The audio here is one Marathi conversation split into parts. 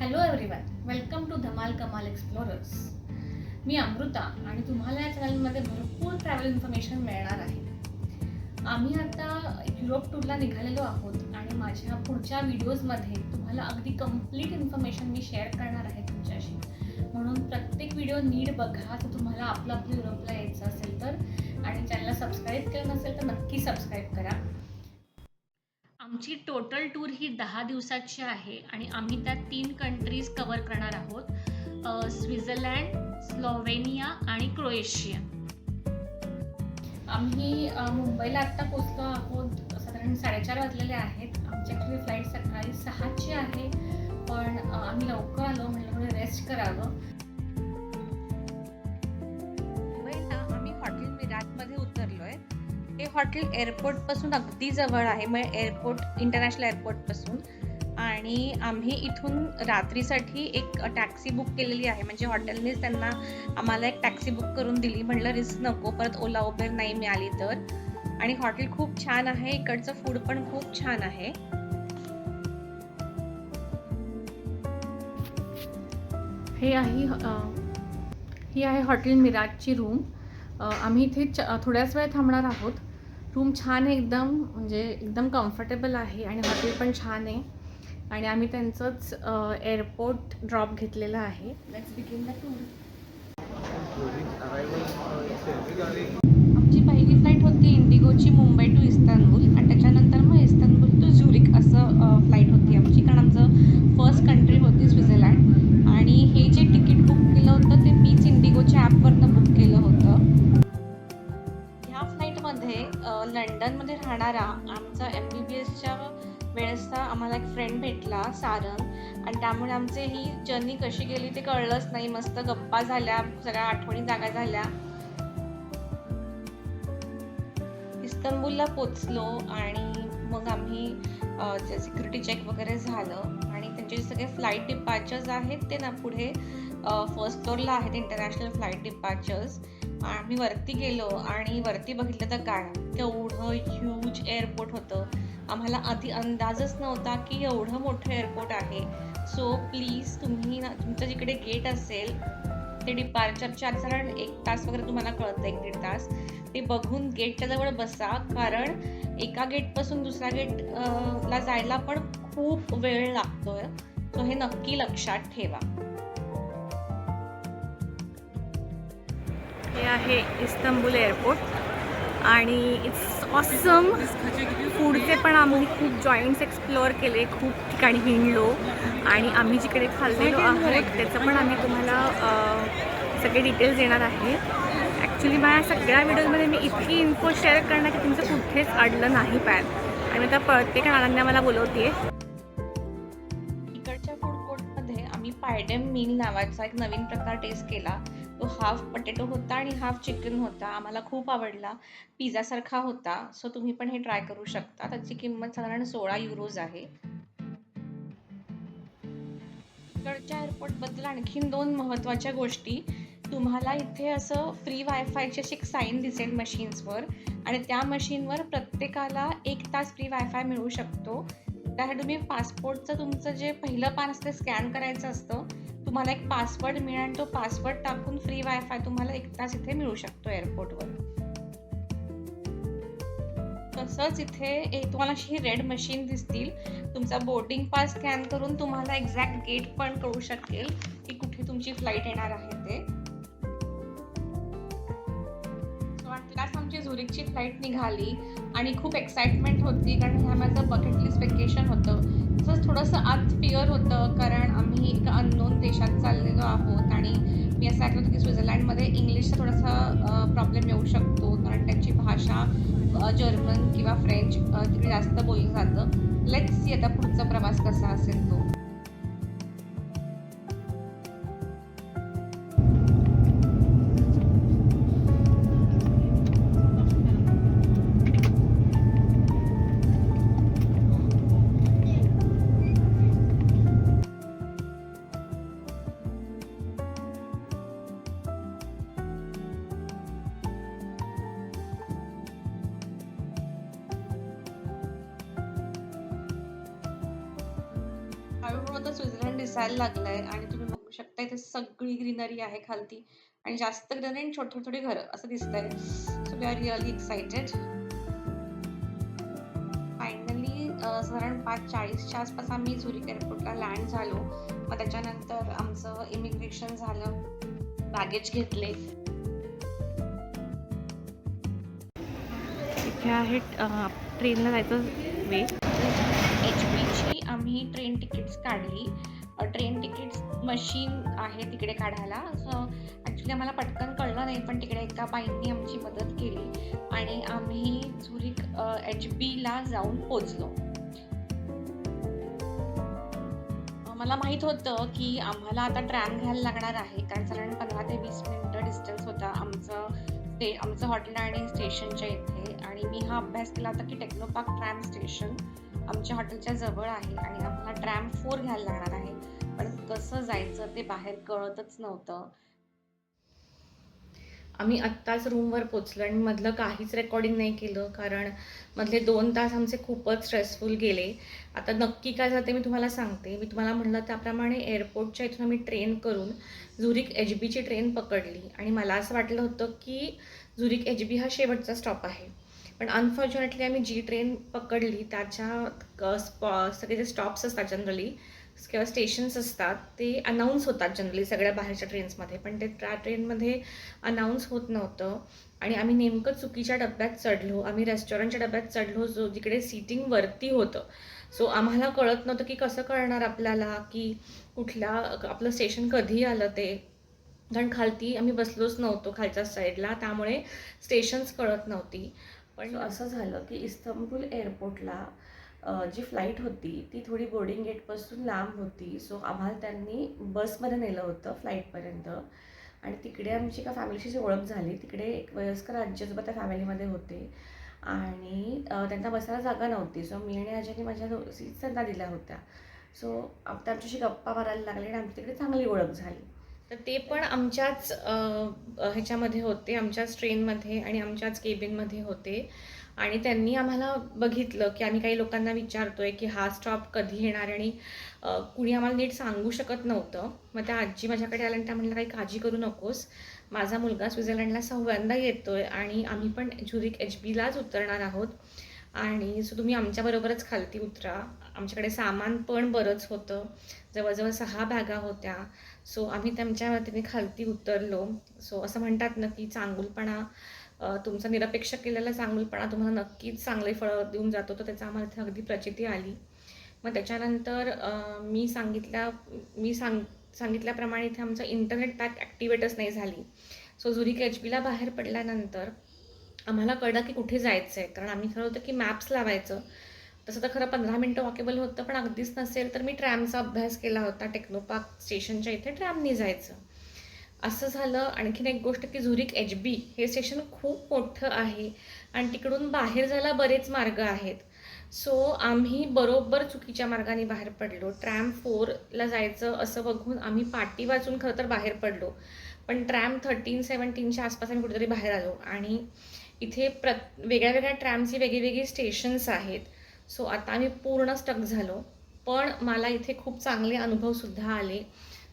हॅलो एव्हरीवन वेलकम टू धमाल कमाल एक्सप्लोरर्स मी अमृता आणि तुम्हाला या चॅनलमध्ये भरपूर ट्रॅव्हल इन्फॉर्मेशन मिळणार आहे. आम्ही आता युरोप टूरला निघालेलो आहोत आणि माझ्या पुढच्या व्हिडिओजमध्ये तुम्हाला अगदी कंप्लीट इन्फॉर्मेशन मी शेअर करणार आहे तुमच्याशी. म्हणून प्रत्येक व्हिडिओ नीट बघा तर तुम्हाला आपलं आपलं युरोपला यायचं असेल तर. आणि चॅनलला सबस्क्राईब केलं नसेल तर नक्की सबस्क्राईब करा. आमची टोटल टूर ही दहा दिवसाची आहे आणि आम्ही त्या तीन कंट्रीज कवर करणार आहोत अ, स्वित्झर्लंड स्लोवेनिया आणि क्रोएशिया. आम्ही मुंबईला आत्ता पोचलो आहोत. साधारण साडेचार वाजलेले आहेत. आमची ॲक्च्युली फ्लाईट सकाळी सहाची आहे. पण आम्ही लवकर आलो म्हणजे थोडं रेस्ट करावं. हॉटेल एअरपोर्टपासून अगदी जवळ आहे म्हणजे एअरपोर्ट इंटरनॅशनल एअरपोर्टपासून आणि आम्ही इथून रात्रीसाठी एक टॅक्सी बुक केलेली आहे. म्हणजे हॉटेलनेच त्यांना आम्हाला एक टॅक्सी बुक करून दिली. म्हणलं रिस्क नको परत ओला उबेर नाही मिळाली तर. आणि हॉटेल खूप छान आहे. इकडचं फूड पण खूप छान आहे. हे आहे ही आहे हॉटेल मिराजची रूम आम्ही इथे च थोड्याच वेळ थांबणार आहोत. रूम छान आहे एकदम म्हणजे एकदम कम्फर्टेबल आहे आणि हॉटेल पण छान आहे. आणि आम्ही त्यांचंच एअरपोर्ट ड्रॉप घेतलेलं आहे. आमची पहिली फ्लाईट होती इंडिगोची Mumbai to Istanbul M B वेळेसचा आम्हाला एक फ्रेंड भेटला सारंग. आणि त्यामुळे आमचे ही जर्नी कशी गेली ते कळलंच नाही. मस्त गप्पा झाल्या सगळ्या आठवणी जागा झाल्या. इस्तंबूलला पोचलो आणि मग आम्ही सिक्युरिटी चेक वगैरे झालं. आणि त्यांचे जे सगळे फ्लाईट डिपार्चर्स आहेत ते ना पुढे फर्स्ट फ्लोअरला आहेत इंटरनॅशनल फ्लाईट डिपार्चर्स आम्ही वरती गेलो आणि वरती बघितलं तर काय केवढं ह्यूज एअरपोर्ट होतं. आम्हाला आधी अंदाजच नव्हता की एवढं मोठं एअरपोर्ट आहे. सो प्लीज तुम्ही ना तुमचं जिकडे गेट असेल ते डिपार्चरच्या साधारण एक तास वगैरे तुम्हाला कळतं एक दीड तास. ते बघून गेटच्या जवळ बसा कारण एका गेटपासून दुसऱ्या गेटला जायला पण खूप वेळ लागतोय. सो हे नक्की लक्षात ठेवा. हे आहे इस्तंबूल एअरपोर्ट आणि इट्स ऑसम फूडचे पण आम्ही खूप जॉईंट्स एक्सप्लोअर केले खूप ठिकाणी हिंडलो आणि आम्ही जिकडे खाल्लेलो आहोत त्याचं पण आम्ही तुम्हाला सगळे डिटेल्स देणार आहे. ॲक्च्युली माझ्या सगळ्या व्हिडिओमध्ये मी इतकी इन्फो शेअर करणार की तुमचं कुठेच अडलं नाही पॅन. आणि आता प्रत्येक कारण अनन्या मला बोलवते इकडच्या फूड कोर्टमध्ये आम्ही पायडेम मील नावाचा एक नवीन प्रकार टेस्ट केला. तो हाफ पटेटो होता आणि हाफ चिकन होता. आम्हाला खूप आवडला. पिझ्झासारखा होता. सो तुम्ही पण हे ट्राय करू शकता. त्याची किंमत साधारण सोळा युरोज आहे. तिकडच्या एअरपोर्टबद्दल आणखीन दोन महत्त्वाच्या गोष्टी. तुम्हाला इथे असं फ्री वायफायची अशी एक साईन दिसेल मशीन्सवर आणि त्या मशीनवर प्रत्येकाला एक तास फ्री वायफाय मिळू शकतो. त्यासाठी तुम्ही पासपोर्टचं तुमचं जे पहिलं पान असतं स्कॅन करायचं असतं. तुम्हाला एक पासवर्ड मिळेल आणि तो पासवर्ड टाकून फ्री वायफाय तुम्हाला एक तास इथे मिळू शकतो एअरपोर्टवर तसंच इथे एक तुम्हाला अशी रेड मशीन दिसतील. तुमचा बोर्डिंग पास स्कॅन करून तुम्हाला एक्झॅक्ट गेट पण कळू शकेल की कुठे तुमची फ्लाईट येणार आहे ते. आमची झुरिकची फ्लाईट निघाली आणि खूप एक्साइटमेंट होती कारण ह्या माझं बकेट लिस्ट वेकेशन होतं. तसंच थोडंसं आत फिअर होतं कारण आम्ही एका अननोन देशात चाललेलो आहोत आणि मी असं ऐकलं होतं की स्वित्झर्लंडमध्ये इंग्लिशचा थोडासा प्रॉब्लेम येऊ शकतो कारण त्यांची भाषा जर्मन किंवा फ्रेंच तिथे तिकडे जास्त बोललं जातं. लेट्स सी आता पुढचा प्रवास कसा असेल तो. स्वित्झर्लंड लागलाय आणि तुम्ही बघू शकता इथे सगळी ग्रीनरी आहे खालती आणि जास्त ग्रीनरी आणि छोटी छोटी घरं असं दिसतंय. So we are really excited finally साधारण पाच चाळीसच्या आसपास आम्ही झुरिक एअरपोर्टला लँड झालो. मग त्याच्यानंतर आमचं इमिग्रेशन झालं. बॅगेज घेतले. इथे आहे ट्रेनला जायचं वे आम्ही ट्रेन तिकीट्स काढली. ट्रेन तिकीट्स मशीन आहे तिकडे काढायला. सो ॲक्च्युली आम्हाला पटकन कळलं नाही पण तिकडे एका बाईंनी आमची मदत केली आणि आम्ही झुरिक एच बीला जाऊन पोचलो मला माहीत होतं की आम्हाला आता ट्रॅम घ्यायला लागणार आहे कारण साधारण पंधरा ते वीस मिनटं डिस्टन्स होता आमचं स्टे आमचं हॉटेल आणि स्टेशनच्या इथे. आणि मी हा अभ्यास केला होता की टेक्नोपार्क ट्रॅम स्टेशन आमच्या हॉटेलच्या जवळ आहे आणि आम्हाला ट्रॅम फोर घ्यायला लागणार आहे. पण कसं जायचं ते बाहेर कळतच नव्हतं. आम्ही आत्ताच रूमवर पोचलो आणि मधलं काहीच रेकॉर्डिंग नाही केलं कारण मधले दोन तास आमचे खूपच स्ट्रेसफुल गेले. आता नक्की काय झालं ते मी तुम्हाला सांगते. मी तुम्हाला म्हणलं त्याप्रमाणे एअरपोर्टच्या इथून आम्ही ट्रेन करून झुरिक एच बीची ट्रेन पकडली. आणि मला असं वाटलं होतं की झुरिक एच बी हा शेवटचा स्टॉप आहे. पण अनफॉर्च्युनेटली आम्ही जी ट्रेन पकडली त्याच्या क- स्पॉ सगळे जे स्टॉप्स असतात जनरली किंवा स्टेशन्स असतात ते अनाऊन्स होतात जनरली सगळ्या बाहेरच्या ट्रेन्समध्ये पण ते त्या ट्रेनमध्ये अनाऊन्स होत नव्हतं. आणि आम्ही नेमकं चुकीच्या डब्यात चढलो आम्ही रेस्टॉरंटच्या डब्यात चढलो जो जिकडे सीटिंग वरती होतं. सो आम्हाला कळत नव्हतं की कसं कळणार आपल्याला की कुठल्या आपलं स्टेशन कधी आलं ते. कारण खालती आम्ही बसलोच नव्हतो खालच्या साईडला त्यामुळे स्टेशन्स कळत नव्हती. पण असं झालं की इस्तंबूल एअरपोर्टला जी फ्लाईट होती ती थोडी बोर्डिंग गेटपासून लांब होती. सो आम्हाला त्यांनी बसमध्ये नेलं होतं फ्लाईटपर्यंत. आणि तिकडे आमची एका फॅमिलीशी जी ओळख झाली तिकडे एक वयस्कर आजोबा त्या फॅमिलीमध्ये होते. आणि त्यांना बसायला जागा नव्हती. सो मी आणि आजीने माझ्या सीट्स त्यांना दिल्या होत्या. सो आता आमच्याशी गप्पा मारायला लागले आणि आमची तिकडे चांगली ओळख झाली. तर ते पण आमच्याच ह्याच्यामध्ये होते आमच्याच ट्रेनमध्ये आणि आमच्याच केबिनमध्ये होते. आणि त्यांनी आम्हाला बघितलं की आम्ही काही लोकांना विचारतोय की हा स्टॉप कधी येणार आणि कुणी आम्हाला नीट सांगू शकत नव्हतं. मग त्या आजी माझ्याकडे आल्या आणि त्या म्हणल्या काही काळजी करू नकोस. माझा मुलगा स्वित्झर्लंडला सहाव्यांदा येतोय आणि आम्ही पण झुरिक एच बीलाच उतरणार आहोत. आणि सो तुम्ही आमच्याबरोबरच खालती उतरा. आमच्याकडे सामान पण बरंच होतं. जवळजवळ सहा बॅगा होत्या. सो आम्ही त्यांच्या वतीने खालती उतरलो. सो असं म्हणतात ना की चांगुलपणा तुमचा निरपेक्ष केलेला चांगुलपणा तुम्हाला नक्कीच चांगले फळं देऊन जातो. तर त्याचा आम्हाला इथे अगदी प्रचिती आली. मग त्याच्यानंतर मी सांगितल्या मी सांग सांगितल्याप्रमाणे इथे आमचं इंटरनेट पॅक ॲक्टिवेटच नाही झाली. सो झुरिक एच बीला बाहेर पडल्यानंतर आम्हाला कळलं की कुठे जायचं आहे कारण आम्ही ठरवलं होतं की मॅप्स लावायचं. तसं तर खरं पंधरा मिनटं वॉकेबल होतं पण अगदीच नसेल तर मी ट्रॅमचा अभ्यास केला होता टेक्नोपार्क स्टेशनच्या इथे ट्रॅमनी जायचं. असं झालं आणखीन एक गोष्ट की झुरिक एच बी हे स्टेशन खूप मोठं आहे आणि तिकडून बाहेर जायला बरेच मार्ग आहेत. सो आम्ही बरोबर चुकीच्या मार्गाने बाहेर पडलो. ट्रॅम फोरला जायचं असं बघून आम्ही पाटी वाचून खरं तर बाहेर पडलो. पण ट्रॅम थर्टीन सेवन्टीनच्या आसपास आम्ही कुठेतरी बाहेर आलो. आणि इथे प्र वेगळ्या वेगळ्या ट्रॅमची वेगळी वेगळी स्टेशन्स आहेत. सो आता आम्ही पूर्ण स्टक झालो. पण मला इथे खूप चांगले अनुभवसुद्धा आले.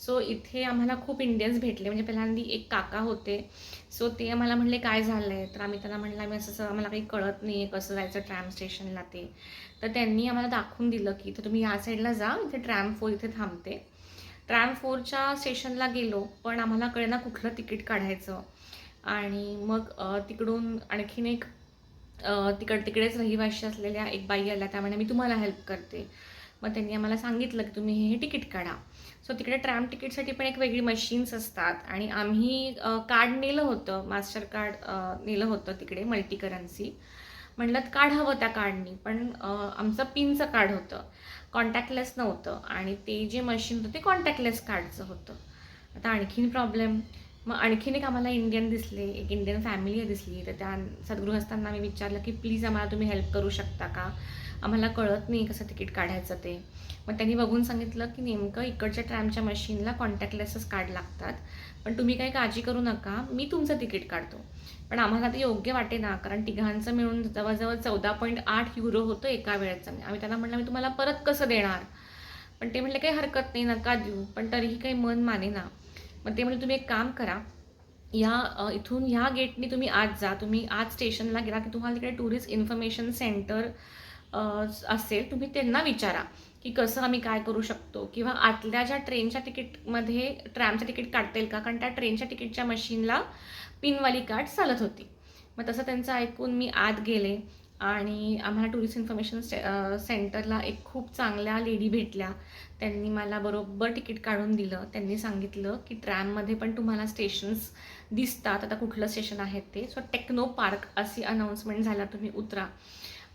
सो इथे आम्हाला खूप इंडियन्स भेटले. म्हणजे पहिल्यांदा एक काका होते. सो ते आम्हाला म्हणले काय झालं आहे तर आम्ही त्यांना म्हणलं आम्ही असं असं आम्हाला काही कळत नाही आहे कसं जायचं ट्रॅम स्टेशनला ते. तर त्यांनी आम्हाला दाखवून दिलं की तर तुम्ही या साईडला जा. इथे ट्रॅम फोर इथे थांबते. ट्रॅम फोरच्या स्टेशनला गेलो पण आम्हाला कळेना कुठलं तिकीट काढायचं. आणि मग तिकडून आणखीन एक तिकड तिकडेच रहिवाशी असलेल्या एक बाई आल्या त्यामुळे मी तुम्हाला हेल्प करते. मग त्यांनी आम्हाला सांगितलं की तुम्ही हे तिकीट काढा. सो तिकडे ट्रॅम तिकीटसाठी पण एक वेगळी मशीन्स असतात आणि आम्ही कार्ड नेलं होतं मास्टर कार्ड नेलं होतं तिकडे मल्टी करन्सी म्हणलं कार्ड हवं त्या कार्डनी पण आमचं पिनचं कार्ड होतं कॉन्टॅक्टलेस नव्हतं आणि ते जे मशीन होतं ते कॉन्टॅक्टलेस कार्डचं होतं. आता आणखीन प्रॉब्लेम मग आणखीन एक आम्हाला इंडियन दिसले एक इंडियन फॅमिली दिसली. तर त्या सद्गृहस्थांना मी विचारलं की प्लीज आम्हाला तुम्ही हेल्प करू शकता का? आम्हाला कळत नाही कसं तिकीट काढायचं ते. मग त्यांनी बघून सांगितलं की नेमकं इकडच्या ट्रॅमच्या मशीनला कॉन्टॅक्टलेसच कार्ड लागतात. पण तुम्ही काही काळजी करू नका. मी तुमचं तिकीट काढतो. पण आम्हाला ते योग्य वाटे ना कारण तिघांचं मिळून जवळजवळ चौदा पॉईंट आठ युरो होतं एका वेळेचं. आम्ही त्यांना म्हणलं मी तुम्हाला परत कसं देणार? पण ते म्हटले काही हरकत नाही नका देऊ. पण तरीही काही मन माने ना मग ते म्हणजे तुम्ही एक काम करा. या इथून ह्या गेटनी तुम्ही आज जा. तुम्ही आज स्टेशनला गेला की तुम्हाला तिकडे टुरिस्ट इन्फॉर्मेशन सेंटर असेल तुम्ही त्यांना विचारा की कसं आम्ही काय करू शकतो. किंवा आतल्या ज्या ट्रेनच्या तिकीटमध्ये ट्रॅमचं तिकीट काढता येईल का? कारण त्या ट्रेनच्या तिकीटच्या मशीनला पिनवाली कार्ड चालत होती. मग तसं त्यांचं ऐकून मी आत गेले. आणि आम्हाला टुरिस्ट इन्फॉर्मेशन से सेंटरला एक खूप चांगल्या लेडी भेटल्या. त्यांनी मला बरोबर तिकीट काढून दिलं. त्यांनी सांगितलं की ट्रॅममध्ये पण तुम्हाला स्टेशन्स दिसतात. आता कुठलं स्टेशन आहे ते? सो टेक्नो पार्क अशी अनाऊन्समेंट झाला तुम्ही उतरा.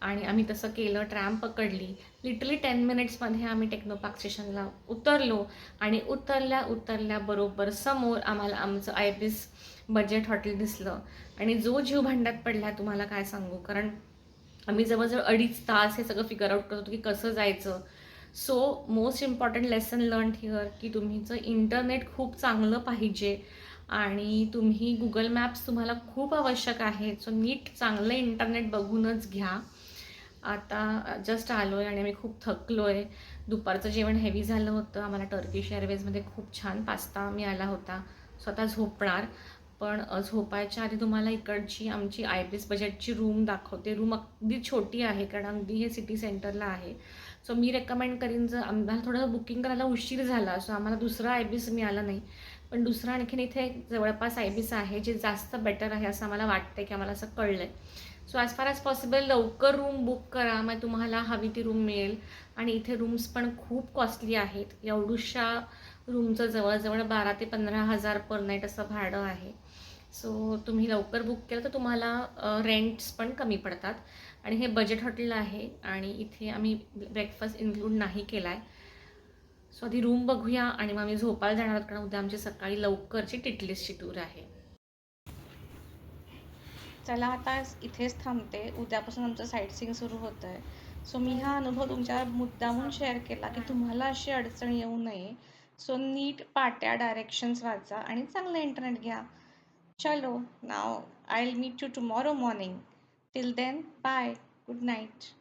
आणि आम्ही तसं केलं ट्रॅम पकडली. लिटरली टेन मिनिट्समध्ये आम्ही टेक्नो पार्क स्टेशनला उतरलो. आणि उतरल्या उतरल्या बरोबर समोर आम्हाला आमचं आय बीस बजेट हॉटेल दिसलं. आणि जो जीव भांड्यात पडला तुम्हाला काय सांगू? कारण आम्ही जवळजवळ अडीच तास हे सगळं फिगर आउट करत होतो की कसं जायचं. So most important lesson learn here की तुमचं इंटरनेट खूप चांगलं पाहिजे आणि तुम्ही गुगल मॅप्स तुम्हाला खूप आवश्यक आहे. सो नीट चांगलं इंटरनेट बघूनच घ्या. आता जस्ट आलो आहे आणि आम्ही खूप थकलो आहे दुपारचं जेवण हेवी झालं होतं. आम्हाला टर्किश एअरवेजमध्ये खूप छान पास्ता मिळाला होता. स्वतः झोपणार. पण झोपायच्या आधी तुम्हाला इकडची आमची आय पी एस बजेटची रूम दाखवते. रूम अगदी छोटी आहे कारण अगदी हे सिटी सेंटरला आहे. सो मी रेकमेंड करीन जर आम्हाला थोडं बुकिंग करायला उशीर झाला सो आम्हाला दुसरा आय बीस मिळाला नाही. पण दुसरं आणखीन इथे जवळपास आय बीस आहे जे जास्त बेटर आहे असं आम्हाला वाटतं की आम्हाला असं कळलं आहे so as far as possible लवकर रूम बुक करा मग तुम्हाला हवी ती रूम मिळेल. आणि इथे रूम्स पण खूप कॉस्टली आहेत. एवढूशा रूमचं जवळजवळ बारा ते पंधरा हजार पर नाईट असं भाडं आहे. सो तुम्ही लवकर बुक केलं तर तुम्हाला रेंट्स पण कमी पडतात. आणि हे बजेट हॉटेल आहे आणि इथे आम्ही ब्रेकफास्ट इन्क्लूड नाही केला आहे सो आधी रूम बघूया आणि मग आम्ही झोपायला जाणार आहोत कारण उद्या आमची सकाळी लवकरची टिटलीसची टूर आहे. चला आता इथेच थांबते. उद्यापासून आमचं साईट सीन सुरू होतं आहे सो मी हा अनुभव तुमच्या मुद्दामून शेअर केला की तुम्हाला अशी अडचण येऊ नये. सो नीट पाट्या डायरेक्शन्स वाचा आणि चांगलं इंटरनेट घ्या. Chalo, now I'll meet you tomorrow morning. Till then, bye. Good night.